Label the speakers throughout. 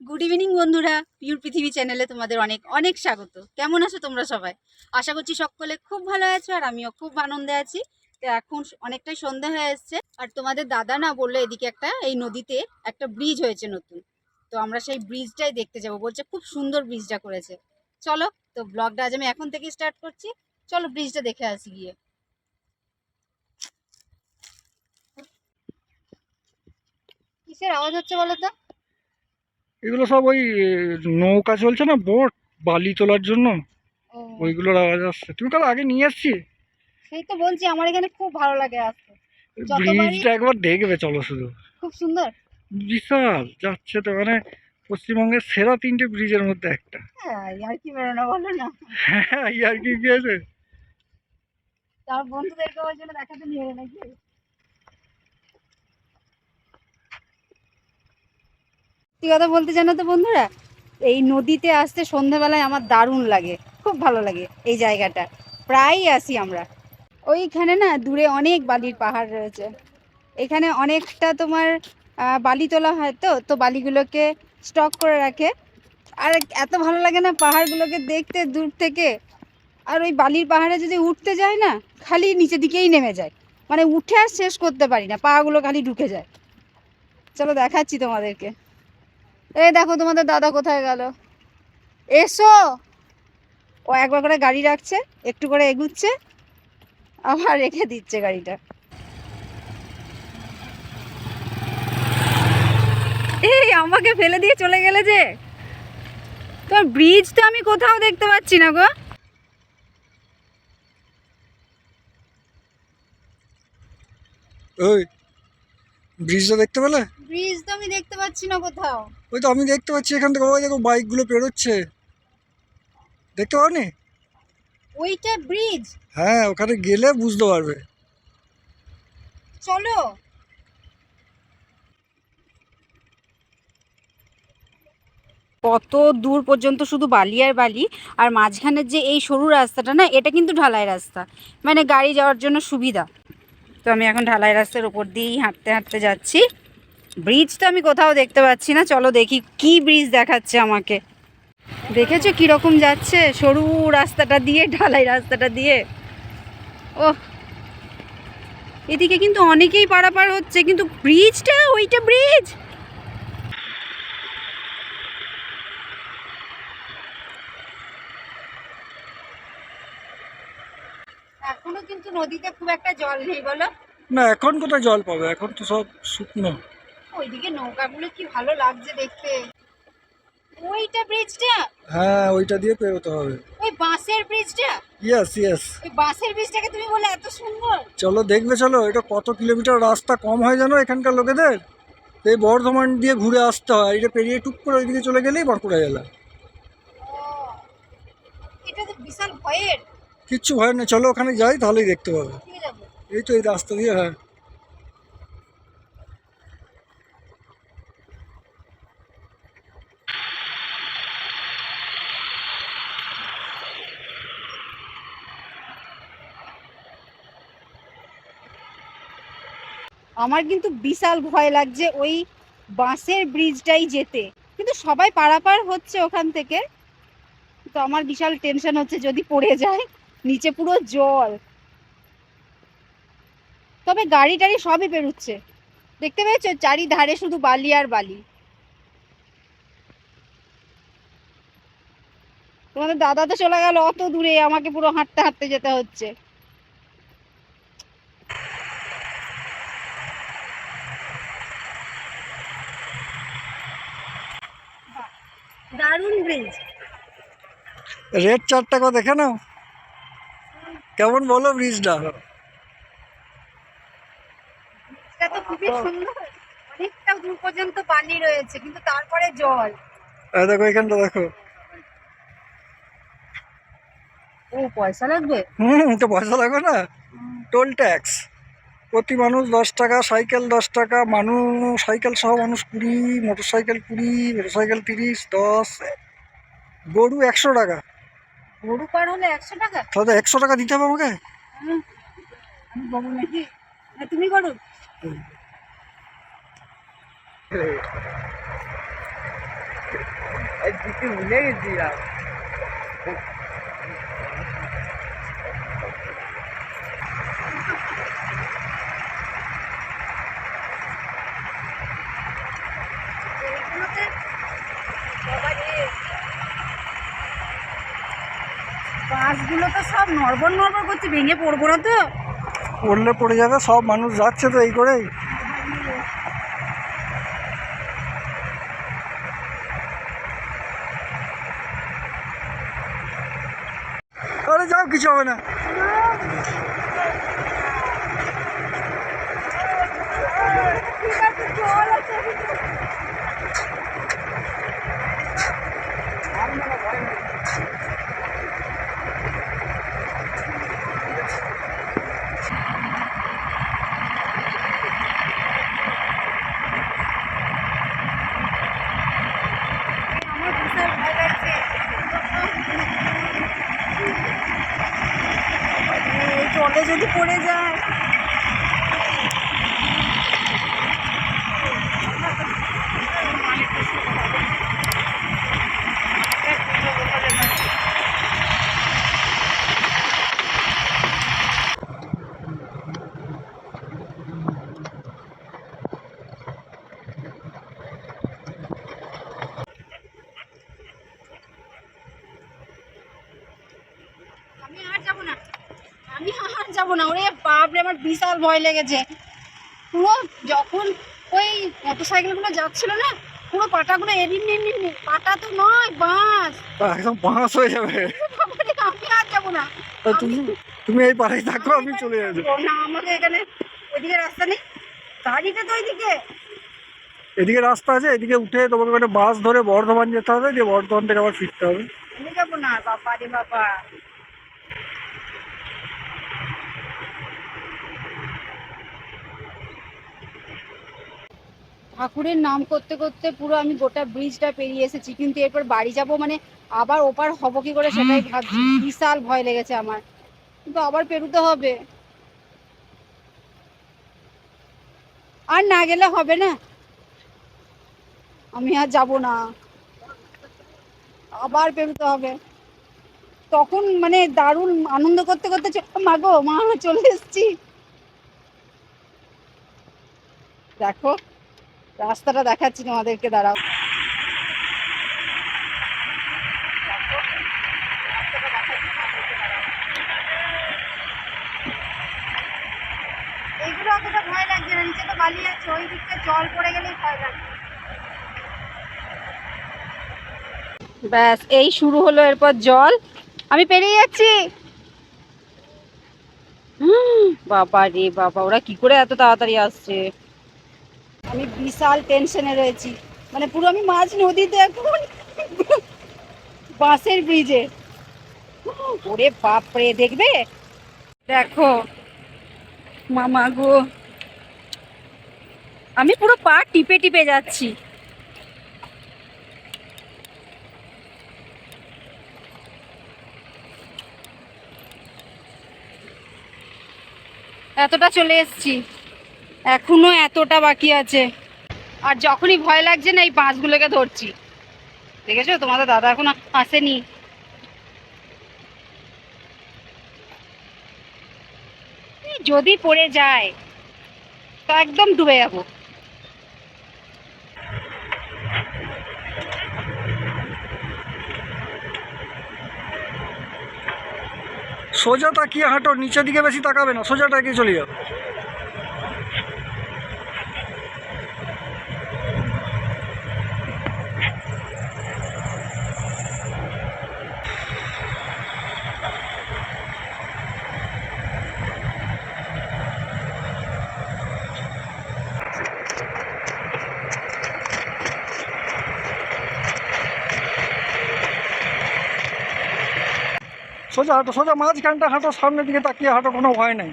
Speaker 1: Good evening বন্ধুরা। Pure পৃথিবী চ্যানেলে তোমাদের অনেক অনেক স্বাগত। কেমন আছো তোমরা সবাই? আশা করছি সকলে খুব ভালো আছো আর আমিও খুব আনন্দে আছি। তো এখন অনেকটাই সন্ধ্যা হয়ে এসছে। আর তোমাদের দাদা না বলল এদিকে একটা, এই নদীতে একটা ব্রিজ হয়েছে নতুন। তো আমরা সেই ব্রিজটাই দেখতে যাব। বলছে খুব সুন্দর ব্রিজটা করেছে। চলো, তো ব্লগটা আজ আমি এখন থেকে স্টার্ট করছি। চলো ব্রিজটা দেখে আসি গিয়ে। কিসের আওয়াজ হচ্ছে বলো তো?
Speaker 2: এগুলো সব ওই নৌকা চলছে না বোট বালি তোলার জন্য। ওইগুলোর আওয়াজ আসছে। তুমি কাল আগে নিয়ে আসছি
Speaker 1: সেই তো বলছি আমার এখানে খুব ভালো লাগে আসতে।
Speaker 2: ব্রিজটা একবার দেখবে চলো শুধু।
Speaker 1: খুব সুন্দর।
Speaker 2: বিশাল যাচ্ছে তো মানে পশ্চিমবঙ্গের সেরা তিনটে ব্রিজের মধ্যে একটা।
Speaker 1: হ্যাঁ আর কি বেরোনো বলো না।
Speaker 2: হ্যাঁ আর কি কি আছে
Speaker 1: তার বন্ধুদেরকে ওই জন্য দেখাতে নিয়ে নাকি? সত্যি কথা বলতে জানো তো বন্ধুরা, এই নদীতে আসতে সন্ধ্যাবেলায় আমার দারুণ লাগে, খুব ভালো লাগে এই জায়গাটা, প্রায়ই আসি আমরা। ওইখানে না দূরে অনেক বালির পাহাড় রয়েছে, এখানে অনেকটা তোমার বালি তোলা হয় তো তো বালিগুলোকে স্টক করে রাখে, আর এত ভালো লাগে না পাহাড়গুলোকে দেখতে দূর থেকে, আর ওই বালির পাহাড়ে যদি উঠতে যায় না, খালি নিচের দিকেই নেমে যায় মানে উঠে আর শেষ করতে পারি না, পাগুলো খালি ঢুকে যায়। চলো দেখাচ্ছি তোমাদেরকে। এই দেখো তোমাদের দাদা কোথায় গেল। এসো। ও একবার করে গাড়ি রাখছে, একটু করে এগুচ্ছে, আবার রেখে দিচ্ছে গাড়িটা। এই, আমাকে ফেলে দিয়ে চলে গেলে যে। তোমার ব্রিজ তো আমি কোথাও দেখতে পাচ্ছি না গো।
Speaker 2: ওই ব্রিজটা দেখতে পেলে?
Speaker 1: ব্রিজ তো আমি দেখতে পাচ্ছি না কোথাও।
Speaker 2: ওই তো আমি দেখতে পাচ্ছি এখান থেকে। ওই দেখো বাইকগুলো পেরোচ্ছে। দেখতে পাওনি?
Speaker 1: ওইটা ব্রিজ
Speaker 2: হ্যাঁ ওখানে গেলে বুঝতে পারবে।
Speaker 1: চলো। কত দূর পর্যন্ত শুধু বালি আর বালি আর মাঝখানের যে এই সরু রাস্তাটা না এটা কিন্তু ঢালাই রাস্তা। মানে গাড়ি যাওয়ার জন্য সুবিধা। তো আমি এখন ঢালাই রাস্তার উপর দিয়েই হাঁটতে হাঁটতে যাচ্ছি। ব্রিজ তো আমি কোথাও দেখতে পাচ্ছি না, চলো দেখি কি ব্রিজ দেখাচ্ছে আমাকে। দেখেছ কীরকম যাচ্ছে সরু রাস্তাটা দিয়ে, ঢালাই রাস্তাটা দিয়ে? ও এদিকে কিন্তু অনেকেই পারাপার হচ্ছে, কিন্তু ব্রিজটা ওইটা ব্রিজ এখনও কিন্তু নদীতে খুব একটা জল নেই বলো?
Speaker 2: না এখন কোথায় জল পাবে? এখন তো সব শুকনো।
Speaker 1: ওইদিকে নৌকাগুলো কি ভালো লাগছে দেখতে। ওইটা ব্রিজটা
Speaker 2: হ্যাঁ ওইটা দিয়ে পেরোতে হবে।
Speaker 1: ওই বাঁশের ব্রিজটা
Speaker 2: ইয়েস ইয়েস
Speaker 1: ওই বাঁশের ব্রিজটাকে তুমি বলে এত সুন্দর?
Speaker 2: চলো দেখবে চলো এটা কত কিলোমিটার রাস্তা কম হয় জানো এখানকার লোকেদের? এই বর্ধমান দিয়ে ঘুরে আসতে হয়। এটা পেরিয়ে টুক করে ওইদিকে চলে গেলেই বাঁকুড়া জেলা
Speaker 1: এটা তো বিশাল ভয়ের।
Speaker 2: কিচ্ছু ভয় না চলো ওখানে যাই তাহলেই দেখতে পাবে। এই তো এই রাস্তা দিয়ে হ্যাঁ।
Speaker 1: আমার কিন্তু বিশাল ভয় লাগছে ওই বাঁশের ব্রিজটাই যেতে। কিন্তু সবাই পারাপার হচ্ছে ওখান থেকে। তো আমার বিশাল টেনশন হচ্ছে যদি পড়ে যায়। নিচে পুরো জল। তবে গাড়ি টাড়ি সবই বেরোচ্ছে। দেখতে পেয়েছ? চারিধারে শুধু বালি আর বালি। তোমাদের দাদা তো চলে গেল অত দূরে আমাকে পুরো হাঁটতে হাঁটতে যেতে হচ্ছে। দারুণ ব্রিজ
Speaker 2: রেড চারটা কথা দেখে নাও। কেমন বলো ব্রিজটা?
Speaker 1: এটা তো খুবই সুন্দর। অনেকটা দূর পর্যন্ত পানি রয়েছে কিন্তু তারপরে জল।
Speaker 2: দেখো এখানটা দেখো।
Speaker 1: ও পয়সা লাগবে?
Speaker 2: হুম তো পয়সা লাগবে না। Toll tax. প্রতি মানুষ দশ টাকা সাইকেল দশ টাকা মানুষ সাইকেল সহ মানুষ কুড়ি মোটর সাইকেল কুড়ি মোটর সাইকেল তিরিশ দশ গরু একশো টাকা।
Speaker 1: গরু পার হলে একশো টাকা?
Speaker 2: তাহলে একশো টাকা দিতে হবে আমাকে?
Speaker 1: আমি বলব নাকি? না, তুমি করো।
Speaker 3: দিকে ভুলে গেছিলাম
Speaker 1: বাসগুলো তো সব নড়বড় নড়বড় করছে ভেঙে পড়ব না তো।
Speaker 2: পড়লে পড়ে যাবে সব মানুষ যাচ্ছে তো এই করেই। আরে যাও কিছু হবে না
Speaker 1: বিশাল ভয় লাগছে এই জলে যদি পড়ে যায় আমি আর যাব না আমি আর যাব না ওরে বাপরে আমার বিশাল ভয় লেগেছে। পুরো যখন ওই মোটর সাইকেলগুলো যাচ্ছিল না পুরো পাটাগুলো এমনি এমনি এমনি পাটা তো নয়
Speaker 2: তা একদম বাঁশ হয়ে যাবে।
Speaker 1: আমি আর যাব না।
Speaker 2: তুমি তুমি এই পাড়ায় থাকো আমি চলে যাব।
Speaker 1: না আমাদের এখানে ওইদিকে রাস্তা নেই। গাড়িটা তো ওইদিকে
Speaker 2: এদিকে রাস্তা আছে এদিকে উঠে তোমাকে একটা বাস ধরে বর্ধমান যেতে হবে যে বর্ধমান থেকে আবার ফিরতে হবে।
Speaker 1: আমি যাব না বাবা রে বাবা ঠাকুরের নাম করতে করতে পুরো আমি গোটা ব্রিজটা পেরিয়ে এসেছি। কিন্তু এরপর বাড়ি যাব মানে আবার ওপার হব কি করে সেটাই ভাবছি। বিশাল ভয় লেগেছে আমার। কিন্তু আবার পেরুতে হবে। আর না গেলে হবে না। আমি আর যাব না। আবার পেরুতে হবে। তখন মানে দারুণ আনন্দ করতে করতে মা গো মা চলে এসেছি। দেখো রাস্তাটা দেখাচ্ছি তোমাদেরকে দাঁড়াও। এইগুলো অতটা ভয় লাগছে না নিচে তো বালি আছে ওই দিকটা জল পড়ে গেলেই ভয় লাগছে। ব্যাস এই শুরু হলো এরপর জল। আমি পেরিয়ে যাচ্ছি। বাবা রে বাবা ওরা কি করে এত তাড়াতাড়ি আসছে? আমি বিশাল টেনশনে রয়েছি। মানে পুরো আমি মাঝ নদীতে এখন বাসের ব্রিজে। ওরে বাপরে, দেখবে? দেখো, মামা গো। আমি পুরো পা টিপে টিপে যাচ্ছি। এতটা চলে এসেছি। এখনও এতটা বাকি আছে। আর যখনই ভয় লাগছে না, এই বাঁশগুলোকে ধরছি। দেখেছ? তোমাদের দাদা এখন আসেনি। যদি পড়ে যায়, তো একদম ডুবে যাব।
Speaker 2: সোজা তাকিয়ে হাঁটো, নিচের দিকে বেশি তাকাবে না সোজা তাকিয়ে চলে যাও। সোজা হাঁটো সোজা মাঝখানটা হাঁটো সামনের দিকে তাকিয়ে হাঁটো কোনো ভয় নেই।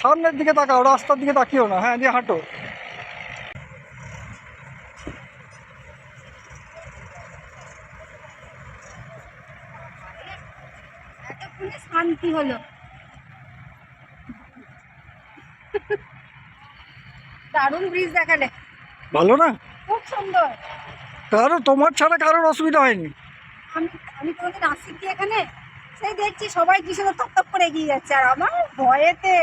Speaker 2: সামনের দিকে তাকাও রাস্তার দিকে তাকিও না হ্যাঁ দিয়ে হাঁটো।
Speaker 1: শান্তি হলো। দারুণ ব্রিজ দেখালে।
Speaker 2: ভালো না?
Speaker 1: খুব সুন্দর।
Speaker 2: কারও তোমার ছাড়া কারোর অসুবিধা হয়নি।
Speaker 1: আমি আমি কোনোদিন আসছি কি এখানে? সেই দেখছি সবাই কি সুন্দর তপ তপ করে এগিয়ে যাচ্ছে আর আমার ভয়েতে।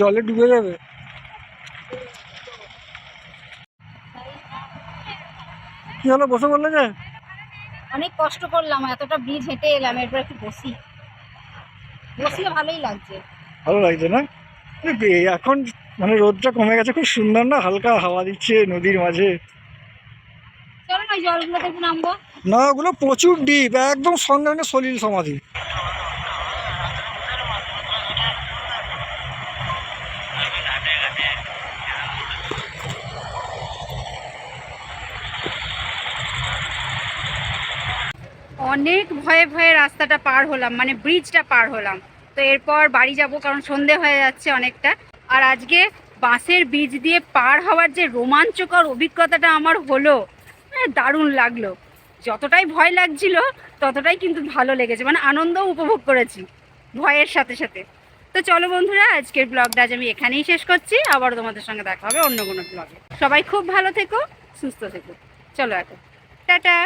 Speaker 2: জলে ডুবে যাবে। কি হলো বসে বললে যে?
Speaker 1: অনেক কষ্ট করলাম এতটা ব্রিজ হেঁটে এলাম এরপর একটু বসি। বসলে ভালোই লাগছে।
Speaker 2: ভালো লাগছে না? এখন মানে রোদটা কমে গেছে খুব সুন্দর না? হালকা হাওয়া দিচ্ছে নদীর মাঝে।
Speaker 1: ওই জলগুলোতে একটু নামবো
Speaker 2: না ওগুলো প্রচুর ডিপ একদম সঙ্গে সঙ্গে সলিল সমাধি।
Speaker 1: অনেক ভয়ে ভয়ে রাস্তাটা পার হলাম মানে ব্রিজটা পার হলাম। তো এরপর বাড়ি যাব কারণ সন্ধে হয়ে যাচ্ছে অনেকটা। আর আজকে বাসের ব্রিজ দিয়ে পার হওয়ার যে রোমাঞ্চকর অভিজ্ঞতাটা আমার হলো দারুণ লাগল। যতটাই ভয় লাগছিল, ততটাই কিন্তু ভালো লেগেছে। মানে আনন্দ উপভোগ করেছি ভয়ের সাথে সাথে। তো চলো বন্ধুরা, আজকের ব্লগটা আজ আমি এখানেই শেষ করছি। আবার তোমাদের সঙ্গে দেখা হবে অন্য কোনো ব্লগে সবাই খুব ভালো থেকো, সুস্থ থেকো। চলো এখন। টাটা!